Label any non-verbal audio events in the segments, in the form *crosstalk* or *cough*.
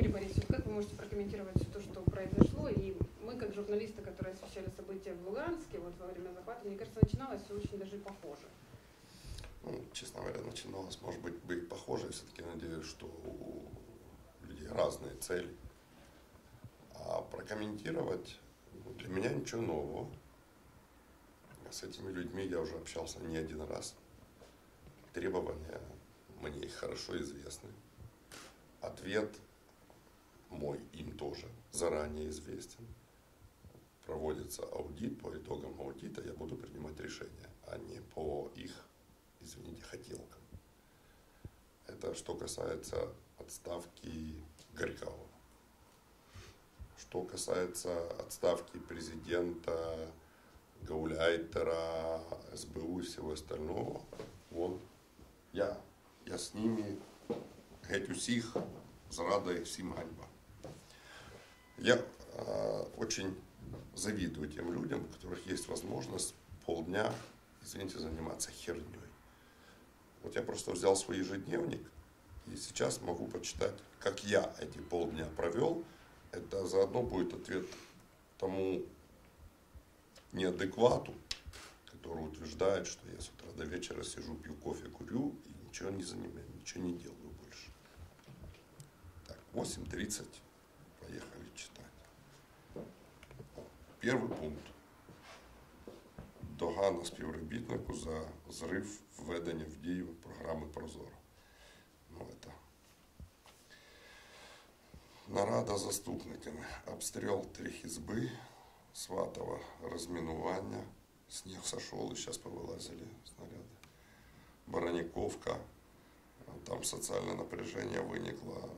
Юрий Борисович, как вы можете прокомментировать то, что произошло? И мы, как журналисты, которые освещали события в Луганске вот во время захвата, мне кажется, начиналось все очень даже похоже. Ну, честно говоря, начиналось, может быть, бы и похоже. Я все-таки надеюсь, что у людей разные цели. А прокомментировать для меня ничего нового. С этими людьми я уже общался не один раз. Требования мне хорошо известны. Ответ мой им тоже заранее известен. Проводится аудит, по итогам аудита я буду принимать решения, а не по их, извините, хотелкам. Это что касается отставки Горького. Что касается отставки президента, Гауляйтера, СБУ и всего остального, вот я, я с ними геть усіх зрада і всім ганьба. Я э, очень завидую тем людям, у которых есть возможность полдня, извините, заниматься херней. Вот я просто взял свой ежедневник и сейчас могу почитать, как я эти полдня провел. Это заодно будет ответ тому неадеквату, который утверждает, что я с утра до вечера сижу, пью кофе, курю и ничего не занимаю, ничего не делаю больше. Так, 8.30, поехали читать Первый пункт. Догана співробітнику за зрив введення в дію програми Прозоро. Ну, это. Нарада з заступниками. Обстріл трьох ізби, Сватова розмінування, сніг сошел, і зараз повилазили снаряди. Бараниковка, там социальное напряжение выникло,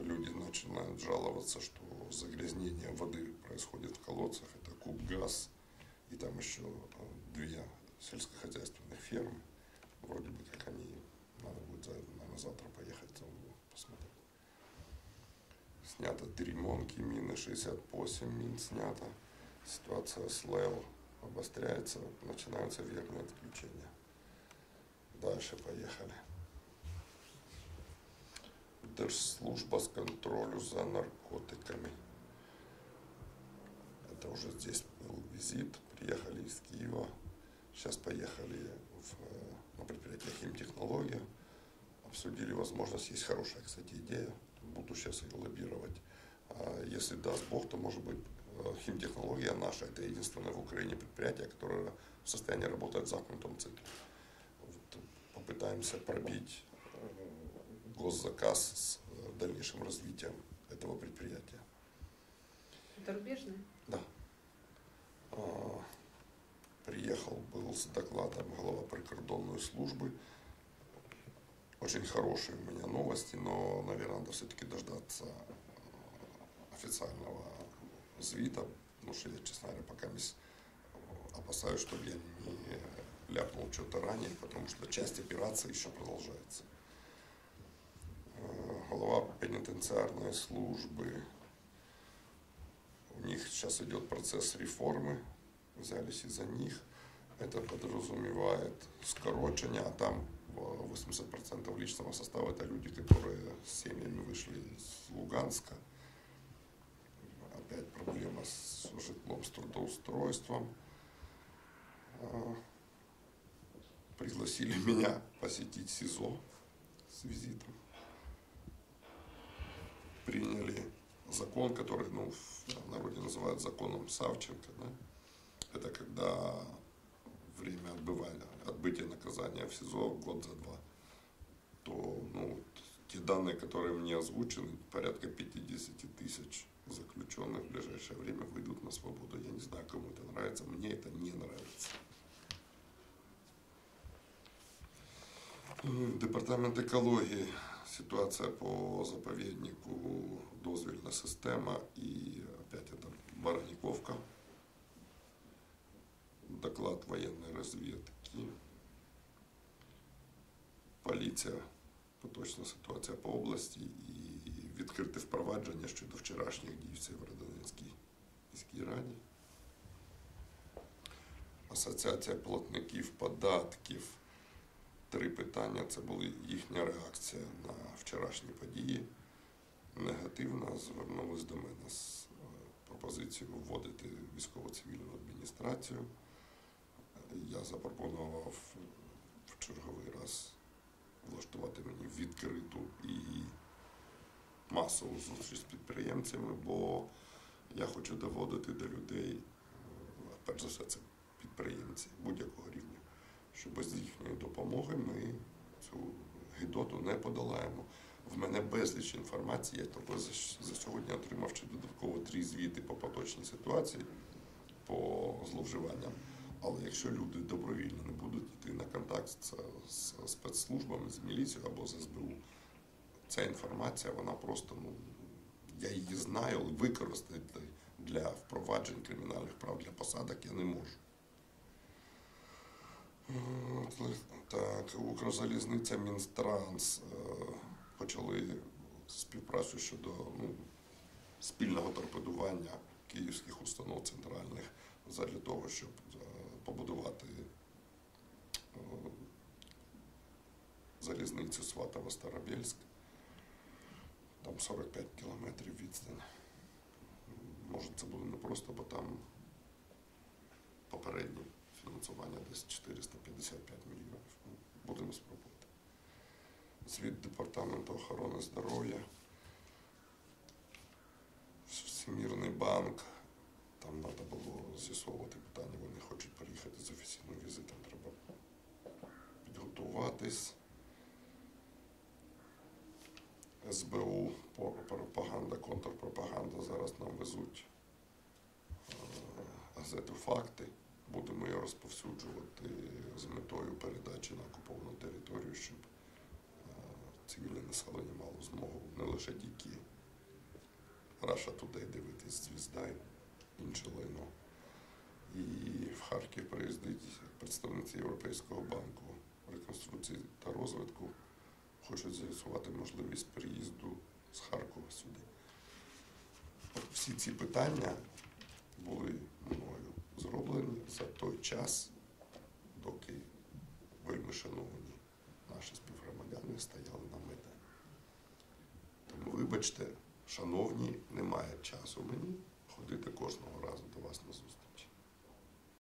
люди начинают жаловаться, что загрязнение воды происходит в колодцах, это куб газ, и там еще две сельскохозяйственных фермы, вроде бы как они, надо будет, наверное, завтра поехать посмотреть. Снято три монки, мины 68 мин снято, ситуация с ЛЭО обостряется, начинаются верные отключения. Дальше поехали. Держслужба з контролю за наркотиками. Это уже здесь был визит. Приехали из Киева. Сейчас поехали в, на предприятие химтехнология. Обсудили возможность. Есть хорошая, кстати, идея. Буду сейчас ее лоббировать. А если даст Бог, то может быть химтехнология наша. Это единственное в Украине предприятие, которое в состоянии работать в замкнутом цикле. Вот попытаемся пробить госзаказ с дальнейшим развитием этого предприятия. Это рубежное? Да. Приехал, был с докладом глава прикордонной службы. Очень хорошие у меня новости, но, наверное, надо все-таки дождаться официального звита, потому что я, честно говоря, пока опасаюсь, чтобы я не ляпнул что-то ранее, потому что часть операции еще продолжается. Глава пенитенциарной службы. У них сейчас идет процесс реформы, взялись из-за них. Это подразумевает скорочение, а там 80% личного состава это люди, которые с семьями вышли из Луганска. Опять проблема с житлом, с трудоустройством. Пригласили *laughs* меня посетить СИЗО с визитом. Приняли закон, который ну, в народе называют законом Савченко. Да? Это когда время отбывания, отбытия наказания в СИЗО год за два, то ну, те данные, которые мне озвучены, порядка 50 тысяч заключенных в ближайшее время выйдут на свободу. Я не знаю, кому это нравится, мне это не нравится. Департамент екології, ситуація по заповіднику, дозвільна система і опять это Бараниковка, доклад воєнної розвідки, поліція, поточна ситуація по області і відкрите впровадження щодо вчорашніх дій в Сєвєродонецькій міській раді. Асоціація платників податків. Три питання це були їхня реакція на вчорашні події. негативна, звернулись до мене з е, пропозицією вводити військово-цивільну адміністрацію. Я запропонував в черговий раз влаштувати мені відкриту і масову зустріч з підприємцями, бо я хочу доводити до людей, е, перш за все, це підприємці будь-якого рівня, що без їхньої допомоги ми цю гидоту не подолаємо. В мене безліч інформації, я тільки за, сьогодні отримав ще додатково три звіти по поточній ситуації, по зловживанням. Але якщо люди добровільно не будуть йти на контакт з спецслужбами, з міліцією або з СБУ, ця інформація, вона просто, ну, я її знаю, але використати для впроваджень кримінальних прав для посадок я не можу. Так, Укрзалізниця Мінтранс е, почали співпрацю щодо ну, спільного торпедування київських установ центральних задля того, щоб е, побудувати е, залізницю Сватово-Старобельськ. Там 45 кілометрів відстань. Може, це буде непросто, бо там попереднє фінансування десь 455 мільйонів. Ну, Будемо спробувати. Звіт Департаменту охорони здоров'я, Всемірний банк. Там треба було з'ясовувати питання, вони хочуть приїхати з офіційним візитом, треба підготуватись. СБУ, пропаганда, контрпропаганда. Зараз нам везуть е, газету факти. Будемо її розповсюджувати з метою передачі на окуповану територію, щоб е, цивільне населення мало змогу не лише тільки Раша туди дивитись, звізда і інше лайно. І в Харків приїздить представниці Європейського банку реконструкції та розвитку. Хочуть з'ясувати можливість приїзду з Харкова сюди. Всі ці питання були мною зроблені за той час, доки вельми наші співгромадяни стояли на Майдані. Тому, вибачте, шановні, немає часу мені ходити кожного разу до вас на зустріч.